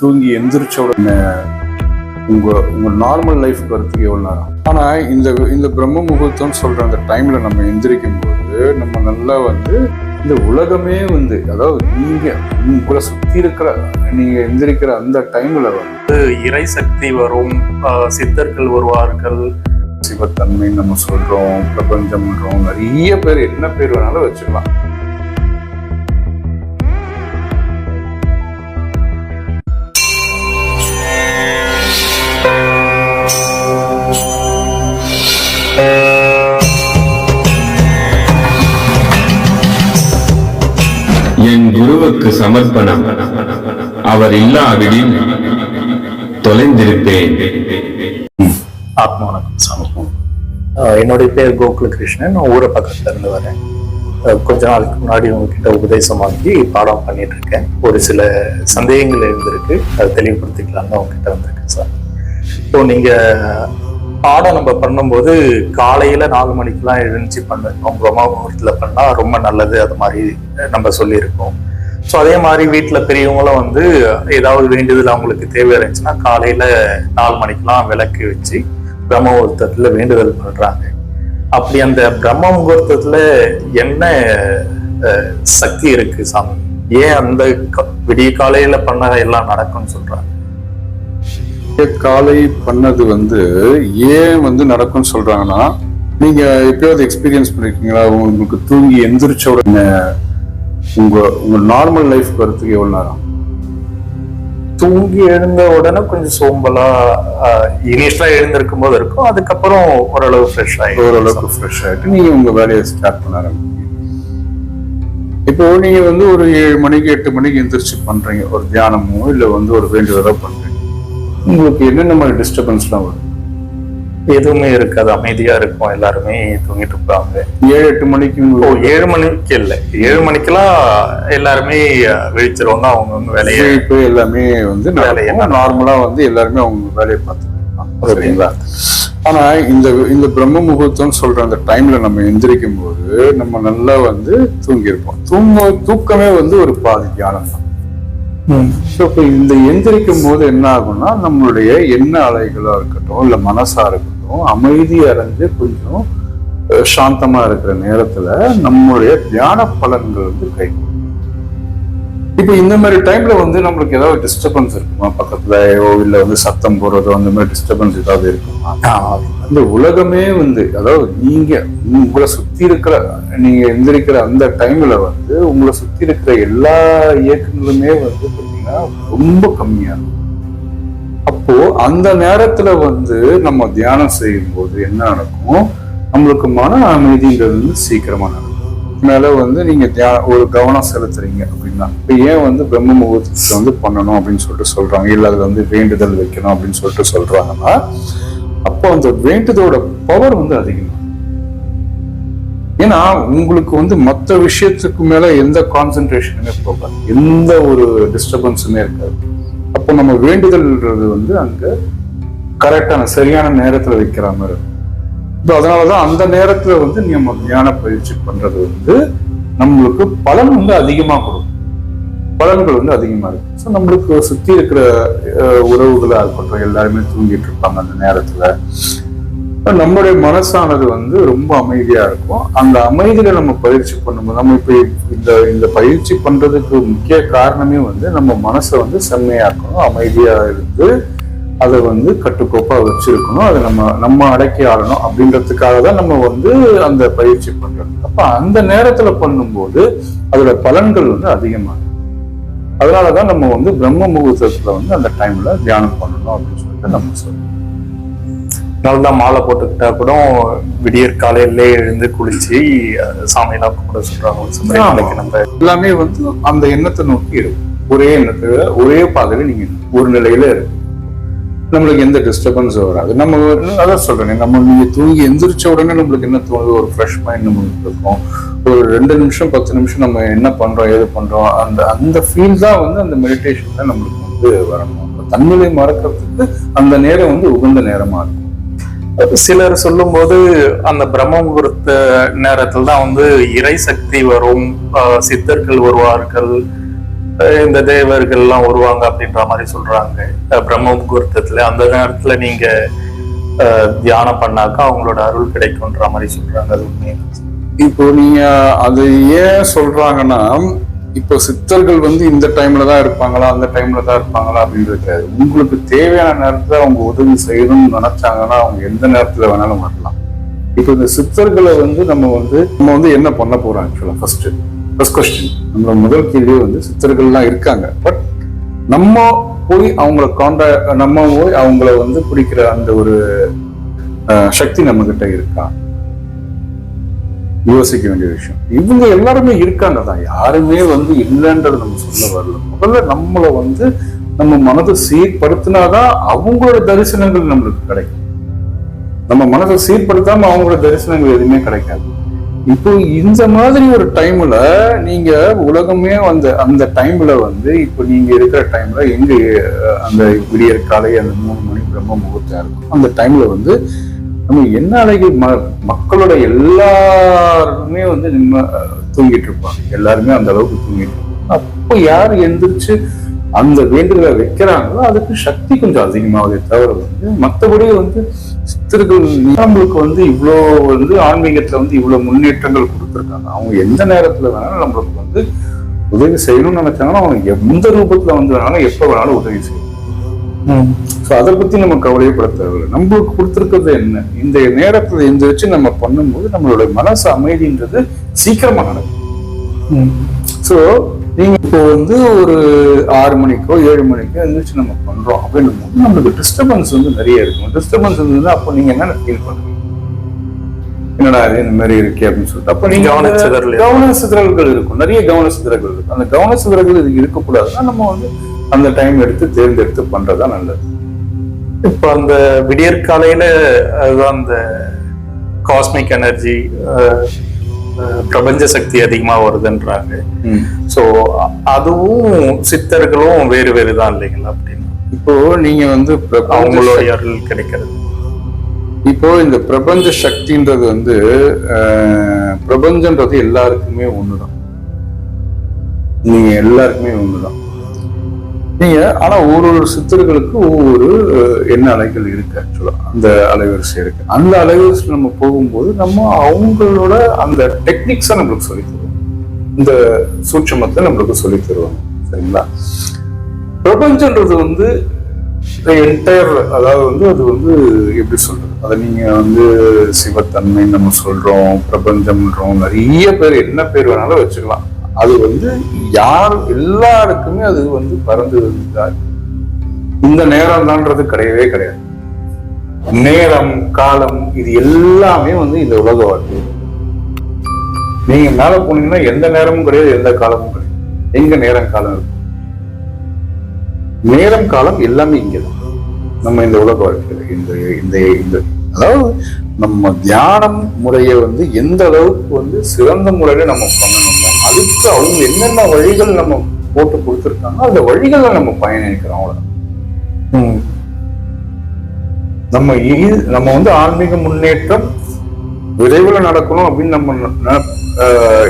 தூங்கி எந்திரிச்ச உடனே உங்க உங்க நார்மல் லைஃப் வரத்துக்கு எவ்வளோ நேரம்? ஆனா இந்த இந்த பிரம்ம முகூர்த்தம் சொல்ற அந்த டைம்ல நம்ம எந்திரிக்கும் போது நம்ம நல்லா வந்து இந்த உலகமே வந்து அதாவது நீங்க உங்களை சுத்தி இருக்கிற நீங்க எந்திரிக்கிற அந்த டைம்ல வந்து இறை சக்தி வரும் சித்தர்கள் வருவார்கள். சிவத்தன்மை நம்ம சொல்றோம் பிரபஞ்சம்ன்றோம் நிறைய பேர் என்ன பேர் வேணாலும் வச்சுக்கலாம். என் குருவுக்கு சமர்ப்பணம். அவர் இல்லாவிடில் தொலைந்திருப்பேன். ஆத்ம வணக்கம் என்னுடைய பேர் கோகுல கிருஷ்ணன் நான் ஊரை பக்கத்துல இருந்து வரேன். கொஞ்ச நாளுக்கு முன்னாடி உங்ககிட்ட உபதேசம் வாங்கி பாடம் பண்ணிட்டு இருக்கேன் ஒரு சில சந்தேகங்கள் இருந்திருக்கு. அதை தெளிவுபடுத்திக்கலாம் தான் உங்ககிட்ட வந்திருக்கேன் சார். இப்போ நீங்க பாடம் நம்ம பண்ணும்போது காலையில நாலு மணிக்கெல்லாம் எழுந்துச்சு பண்ணிருக்கோம் பிரம்ம முகூர்த்தத்தில் பண்ணா ரொம்ப நல்லது அது மாதிரி நம்ம சொல்லியிருக்கோம். ஸோ அதே மாதிரி வீட்டில் பெரியவங்களும் வந்து ஏதாவது வேண்டுதல் அவங்களுக்கு தேவை இருந்துச்சுன்னா காலையில நாலு மணிக்கெல்லாம் விளக்கு வச்சு பிரம்ம முகூர்த்தத்தில் வேண்டுதல் பண்ணுறாங்க அப்படி அந்த பிரம்ம முகூர்த்தத்தில் என்ன சக்தி இருக்கு சாமி? ஏன் அந்த க- விடிய காலையில பண்ண எல்லாம் நடக்கும்னு சொல்றாங்க? காலை பண்ணது வந்து ஏன் வந்து நடக்கும்னு சொல்றாங்கன்னா நீங்க எப்பயாவது எக்ஸ்பீரியன்ஸ் பண்ணிருக்கீங்களா? உங்களுக்கு தூங்கி எந்திரிச்ச உடனே உங்க உங்க நார்மல் லைஃப் வரத்துக்கு எவ்வளவு நேரம்? தூங்கி எழுந்த உடனே கொஞ்சம் சோம்பலா இனிஷியலா எழுந்திருக்கும் போது இருக்கும். அதுக்கப்புறம் ஓரளவு ஃப்ரெஷ் ஆயிடும். ஓரளவுக்கு ஃப்ரெஷ் ஆயிட்டு நீங்க உங்க வேலையை ஸ்டார்ட் பண்ண இப்போ நீங்க வந்து ஒரு ஏழு மணிக்கு எட்டு மணிக்கு எந்திரிச்சு பண்றீங்க. ஒரு தியானமோ இல்ல வந்து ஒரு வேண்டுதலோ பண்றீங்க. உங்களுக்கு என்னென்ன மாதிரி டிஸ்டர்பன்ஸ்லாம் வரும்? எதுவுமே இருக்காது. அமைதியா இருக்கும். எல்லாருமே தூங்கிட்டு இருப்பாங்க. ஏழு எட்டு மணிக்கு ஓ ஏழு மணிக்கு இல்ல. ஏழு மணிக்கெல்லாம் எல்லாருமே விழிச்சிருவாங்க அவங்கவுங்க வேலையை இப்போ எல்லாமே வந்து வேலையை நார்மலா வந்து எல்லாருமே அவங்க வேலையை பார்த்துக்கலாம் சரிங்களா. ஆனா இந்த இந்த பிரம்ம முகூர்த்தம் சொல்ற அந்த டைம்ல நம்ம எந்திரிக்கும் போது நம்ம நல்லா வந்து தூங்கி இருப்போம் தூங்க தூக்கமே வந்து ஒரு பாதி தியானம் தான். ஸோ இப்போ இந்த எந்திரிக்கும் போது என்ன ஆகும்னா நம்மளுடைய எண்ண அலைகளாக இருக்கட்டும் இல்லை மனசாக இருக்கட்டும் அமைதி அடைஞ்சு கொஞ்சம் சாந்தமாக இருக்கிற நேரத்தில் நம்மளுடைய தியான பலன்கள் வந்து கைகூடும். இப்போ இந்த மாதிரி டைம்ல வந்து நம்மளுக்கு ஏதாவது டிஸ்டர்பன்ஸ் இருக்குமா? பக்கத்துலயோ இல்ல வந்து சத்தம் போடுறதோ அந்த மாதிரி டிஸ்டர்பன்ஸ் ஏதாவது இருக்குமா? அந்த உலகமே வந்து அதாவது நீங்க உங்களை சுத்தி இருக்கிற நீங்க எந்திரிக்கிற அந்த டைம்ல வந்து உங்களை சுத்தி இருக்கிற எல்லா இயக்கங்களுமே வந்து பாத்தீங்கன்னா ரொம்ப கம்மியா இருக்கும். அப்போ அந்த நேரத்துல வந்து நம்ம தியானம் செய்யும் போது என்ன நடக்கும்? நம்மளுக்கு மன அமைதிங்கிறது வந்து சீக்கிரமா நடக்கும். மேல வந்து நீங்க தியா ஒரு கவனம் செலுத்துறீங்க அப்படின்னா இப்போ ஏன் வந்து பிரம்ம முகூர்த்தத்துல வந்து பண்ணணும் அப்படின்னு சொல்லிட்டு சொல்றாங்க? இல்ல அதில் வந்து வேண்டுதல் வைக்கணும் அப்படின்னு சொல்லிட்டு சொல்றாங்கன்னா அப்போ அந்த வேண்டுதலோட பவர் வந்து அதிகம். ஏன்னா உங்களுக்கு வந்து மற்ற விஷயத்துக்கு மேல எந்த கான்சென்ட்ரேஷனுமே போகாது. எந்த ஒரு டிஸ்டர்பன்ஸுமே இருக்காது. அப்போ நம்ம வேண்டுதல்ன்றது வந்து அங்க கரெக்டான சரியான நேரத்துல வைக்கிற மாதிரி இருக்கும். இப்போ அதனாலதான் அந்த நேரத்துல வந்து நம்ம தியான பயிற்சி பண்றது வந்து நம்மளுக்கு பலன் வந்து அதிகமா கொடுக்கும். பலன்கள் வந்து அதிகமா இருக்கு. ஸோ நம்மளுக்கு சுத்தி இருக்கிற உறவுகளாக உறவுகளா இருக்கட்டும் எல்லாருமே தூங்கிட்டு இருப்பாங்க அந்த நேரத்துல. நம்மளுடைய மனசானது வந்து ரொம்ப அமைதியா இருக்கும். அந்த அமைதியில நம்ம பயிற்சி பண்ணும்போது நம்ம இப்ப இந்த இந்த பயிற்சி பண்றதுக்கு முக்கிய காரணமே வந்து நம்ம மனசை வந்து செம்மையாக்கணும் அமைதியா இருந்து அதை வந்து கட்டுக்கோப்பா வச்சிருக்கணும். அதை நம்ம நம்ம அடக்கி ஆடணும் அப்படின்றதுக்காக தான் நம்ம வந்து அந்த பயிற்சி பண்றோம். அப்ப அந்த நேரத்துல பண்ணும்போது அதோட பலன்கள் வந்து அதிகமா இருக்கும். அதனாலதான் நம்ம வந்து பிரம்ம முகூர்த்தத்துல வந்து அந்த டைம்ல தியானம் பண்ணணும் அப்படின்னு சொல்லிட்டு நம்ம சொல்றோம். நல்லா மாலை போட்டுக்கிட்டா கூட விடியற் காலையிலே எழுந்து குளிச்சு சாமியெல்லாம் கும்பிட சொல்றாங்க. நம்ம எல்லாமே வந்து அந்த எண்ணத்தை நோக்கி இருக்கும். ஒரே எண்ணத்துல ஒரே பாதையில நீங்க ஒரு நிலையில இருக்கு நம்மளுக்கு எந்த டிஸ்டர்பன்ஸும் வராது. நம்ம அதான் சொல்றேன் நம்ம நீங்க தூங்கி எந்திரிச்ச உடனே நம்மளுக்கு என்ன தோணுது? ஒரு ஃப்ரெஷ் மைண்ட் நம்மளுக்கு இருக்கும். ஒரு ரெண்டு நிமிஷம் பத்து நிமிஷம் நம்ம என்ன பண்றோம் ஏது பண்றோம் அந்த அந்த ஃபீல் தான் வந்து அந்த மெடிடேஷன்ல நம்மளுக்கு வந்து வரணும். தன்னிலை மறக்கிறதுக்கு அந்த நேரம் வந்து உகந்த நேரமா இருக்கும். சிலர் சொல்லும்போது அந்த பிரம்ம முகூர்த்த நேரத்தில் தான் வந்து இறை சக்தி வரும் சித்தர்கள் வருவார்கள் இந்த தேவர்கள் எல்லாம் வருவாங்க அப்படின்ற மாதிரி சொல்றாங்க. பிரம்ம முகூர்த்தத்துல அந்த நேரத்துல நீங்க தியானம் பண்ணாக்கா அவங்களோட அருள் கிடைக்கும்ன்ற மாதிரி சொல்றாங்க அது உண்மையா? இப்போ நீங்க அது ஏன் சொல்றாங்கன்னா இப்போ சித்தர்கள் வந்து இந்த டைம்ல தான் இருப்பாங்களா அந்த டைம்ல தான் இருப்பாங்களா அப்படின்றது உங்களுக்கு தேவையான நேரத்துல அவங்க உதவி செய்யணும்னு நினைச்சாங்கன்னா அவங்க எந்த நேரத்துல வேணாலும் வரலாம். இப்போ இந்த சித்தர்களை வந்து நம்ம வந்து நம்ம வந்து என்ன பண்ண போறோம் ஆக்சுவலா ஃபர்ஸ்ட் ஃபர்ஸ்ட் கொஸ்டின் நம்மளோட முதல் கேள்வி வந்து சித்தர்கள்லாம் இருக்காங்க. பட் நம்ம போய் அவங்கள காண்டாக்ட் நம்ம போய் அவங்கள வந்து பிடிக்கிற அந்த ஒரு அஹ், சக்தி நம்ம கிட்ட இருக்கா? யோசிக்க வேண்டிய விஷயம். இவங்க எல்லாருமே இருக்காங்க தான். யாருமே வந்து இல்லைன்றது நம்ம சொல்ல வரல. முதல்ல நம்மளை வந்து நம்ம மனதை சீர்படுத்தினாதான் அவங்களோட தரிசனங்கள் நம்மளுக்கு கிடைக்கும். நம்ம மனதை சீர்படுத்தாம அவங்களோட தரிசனங்கள் எதுவுமே கிடைக்காது. இப்போ இந்த மாதிரி ஒரு டைம்ல நீங்க உலகமே அந்த அந்த டைம்ல வந்து இப்போ நீங்க இருக்கிற டைம்ல எங்க அந்த விடியற் காலை அந்த மூணு மணி பிரம்ம முகூர்த்தம் இருக்கும். அந்த டைம்ல வந்து நம்ம என்ன அழகி ம மக்களோட எல்லாருமே வந்து நிம்ம தூங்கிட்டு இருப்பாங்க. எல்லாருமே அந்த அளவுக்கு தூங்கிட்டு இருப்பாங்க. அப்போ யார் எந்திரிச்சு அந்த வேண்டுதலை வைக்கிறாங்களோ அதுக்கு சக்தி கொஞ்சம் அதிகமாகுதே தவிர வந்து மற்றபடி வந்து சித்தர்கள் நம்மளுக்கு வந்து இவ்வளோ வந்து ஆன்மீகத்துல வந்து இவ்வளோ முன்னேற்றங்கள் கொடுத்துருக்காங்க. அவங்க எந்த நேரத்துல வேணாலும் நம்மளுக்கு வந்து உதவி செய்யணும்னு நினைச்சாங்கன்னா அவங்க எந்த ரூபத்துல வந்து வேணாலும் எப்போ வேணாலும் உதவி செய்யணும் ஸோ அதை பத்தி நம்ம கவலையப்பட தேவையில்லை. நம்மளுக்கு கொடுத்துருக்கிறது என்ன? இந்த நேரத்துல எந்திரிச்சு நம்ம பண்ணும்போது நம்மளோட மனசு அமைதின்றது சீக்கிரமா நடக்கும். ஸோ நீங்க இப்போ வந்து ஒரு ஆறு மணிக்கோ ஏழு மணிக்கோ எந்திரிச்சு நம்ம பண்றோம் அப்படின்னும் போது நம்மளுக்கு டிஸ்டர்பன்ஸ் வந்து நிறைய இருக்கும். டிஸ்டர்பன்ஸ் இருந்ததுன்னா அப்போ நீங்க என்ன ஃபீல் பண்ணுவீங்க? என்னடா இது இந்த மாதிரி இருக்கே அப்படின்னு சொல்லிட்டு. அப்ப நீங்க கவன சிதறல் கவன சிதறல்கள் இருக்கும். நிறைய கவன சிதறல்கள் இருக்கும். அந்த கவன சிதறல்கள் இது இருக்கக்கூடாதுன்னா நம்ம வந்து அந்த டைம் எடுத்து தேர்ந்தெடுத்து பண்றதா நல்லது. இப்போ அந்த விடியற்காலையில அதுதான் அந்த காஸ்மிக் எனர்ஜி பிரபஞ்ச சக்தி அதிகமா வருதுன்றாங்க. ஸோ அதுவும் சித்தர்களும் வேறு வேறு தான் இல்லைங்களா அப்படின்னு. இப்போ நீங்க வந்து அவங்களுடைய அருள் கிடைக்கிறது. இப்போ இந்த பிரபஞ்ச சக்தின்றது வந்து பிரபஞ்சன்றது எல்லாருக்குமே ஒண்ணுதான். நீங்க எல்லாருக்குமே ஒண்ணுதான். நீங்க ஆனா ஒரு ஒரு சித்தர்களுக்கு ஒவ்வொரு என்ன அலைகள் இருக்கு ஆக்சுவலா அந்த அலைவரிசை இருக்கு. அந்த அலைவரிசை நம்ம போகும்போது நம்ம அவங்களோட அந்த டெக்னிக்ஸை நம்மளுக்கு சொல்லி தருவோம். இந்த சூட்சமத்தை நம்மளுக்கு சொல்லி தருவாங்க. சரிங்களா? பிரபஞ்சன்றது வந்து என்டையர் அதாவது வந்து அது வந்து எப்படி சொல்றது? அதை நீங்க வந்து சிவத்தன்மை நம்ம சொல்றோம் பிரபஞ்சம்ன்றோம் நிறைய பேர் என்ன பேர் வேணாலும் வச்சுக்கலாம். அது வந்து யார் எல்லாருக்குமே அது வந்து பறந்து இருந்தார் இந்த நேரம் தான்றது கிடையவே கிடையாது. நேரம் காலம் இது எல்லாமே வந்து இந்த உலக வாழ்க்கை. நீங்க மேல போனீங்கன்னா எந்த நேரமும் கிடையாது எந்த காலமும் கிடையாது. எங்க நேரம் காலம் இருக்கும்? நேரம் காலம் எல்லாமே இங்கதான். நம்ம இந்த உலக வாழ்க்கையில இந்த இந்த இந்த அதாவது நம்ம தியானம் முறையை வந்து எந்த அளவுக்கு வந்து சிறந்த முறையில நம்ம பண்ணணும் அதுக்கு அவங்க என்னென்ன வழிகள் நம்ம போட்டு கொடுத்துருக்காங்க அந்த வழிகளை நம்ம பயணிக்கிறோம் அவ்வளவுதான். நம்ம நம்ம வந்து ஆன்மீக முன்னேற்றம் விரைவில் நடக்கணும் அப்படின்னு நம்ம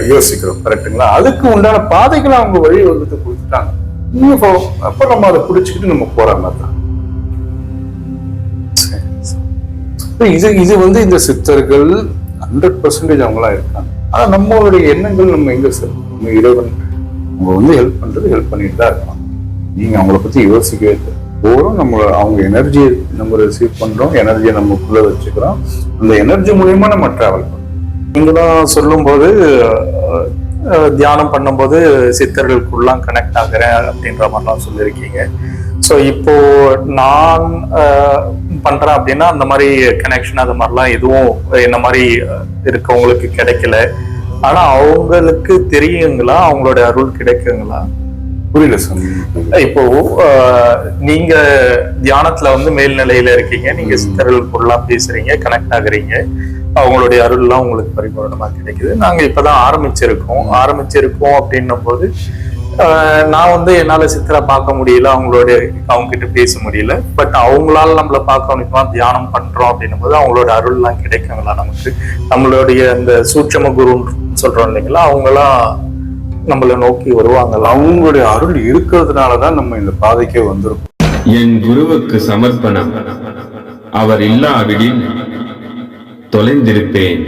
யோசிக்கிறோம். கரெக்ட்டுங்களா அதுக்கு உண்டான பாதைகளை அவங்க வழி வகுத்து கொடுத்துட்டாங்க போ- அப்ப நம்ம அதை பிடிச்சிக்கிட்டு நம்ம போற மாதிரி தான். இது இது வந்து இந்த சித்தர்கள் ஹண்ட்ரட் பர்சன்டேஜ் அவங்களா இருக்காங்க. ஆனால் நம்மளுடைய எண்ணங்கள் நம்ம எங்க சார் நம்ம இறைவன் அவங்க வந்து ஹெல்ப் பண்றது ஹெல்ப் பண்ணிட்டு தான் இருக்கலாம் நீங்க அவங்கள பத்தி யோசிக்கவே போகிறோம் நம்ம அவங்க எனர்ஜி நம்ம ரிசீவ் பண்றோம் எனர்ஜியை நமக்குள்ள வச்சுக்கிறோம். அந்த எனர்ஜி மூலியமா நம்ம டிராவல் பண்றோம் நீங்களாம் சொல்லும்போது தியானம் பண்ணும்போது சித்தர்களுக்குள்ளாம் கனெக்ட் ஆகிறேன் அப்படின்ற மாதிரிலாம் சொல்லியிருக்கீங்க. ஸோ இப்போ நான் பண்றேன் அப்படின்னா அந்த மாதிரி கனெக்ஷன் அது மாதிரிலாம் எதுவும் என்ன மாதிரி இருக்கவங்களுக்கு கிடைக்கல. ஆனா அவங்களுக்கு தெரியுங்களா? அவங்களோட அருள் கிடைக்குங்களா? புரியல சார். இப்போ நீங்க தியானத்துல வந்து மேல்நிலையில இருக்கீங்க. நீங்க சித்தர்களுக்குள்ளாம் பேசுறீங்க கனெக்ட் ஆகுறீங்க. அவங்களுடைய அருள்லாம் உங்களுக்கு பரிபூரணமா கிடைக்குது. நாங்க இப்பதான் ஆரம்பிச்சிருக்கோம். ஆரம்பிச்சிருக்கோம் அப்படின்னும் போது நான் வந்து என்னால சித்தரை பார்க்க முடியல. அவங்களோட அவங்க கிட்ட பேச முடியல. பட் அவங்களால நம்மள பார்க்க முடியுமா தியானம் பண்றோம் அப்படின்னும் போது அவங்களோட அருள்லாம் கிடைக்குங்களா நமக்கு. நம்மளுடைய அந்த சூட்சம குருன்னு சொல்றோம் இல்லைங்களா? அவங்களாம் நம்மளை நோக்கி வருவாங்களா அவங்களுடைய அருள் இருக்கிறதுனால தான் நம்ம இந்த பாதைக்கே வந்திருக்கோம். என் குருவுக்கு சமர்ப்பணம். அவர் இல்லாவிடில் தொலைந்திருப்பேன்.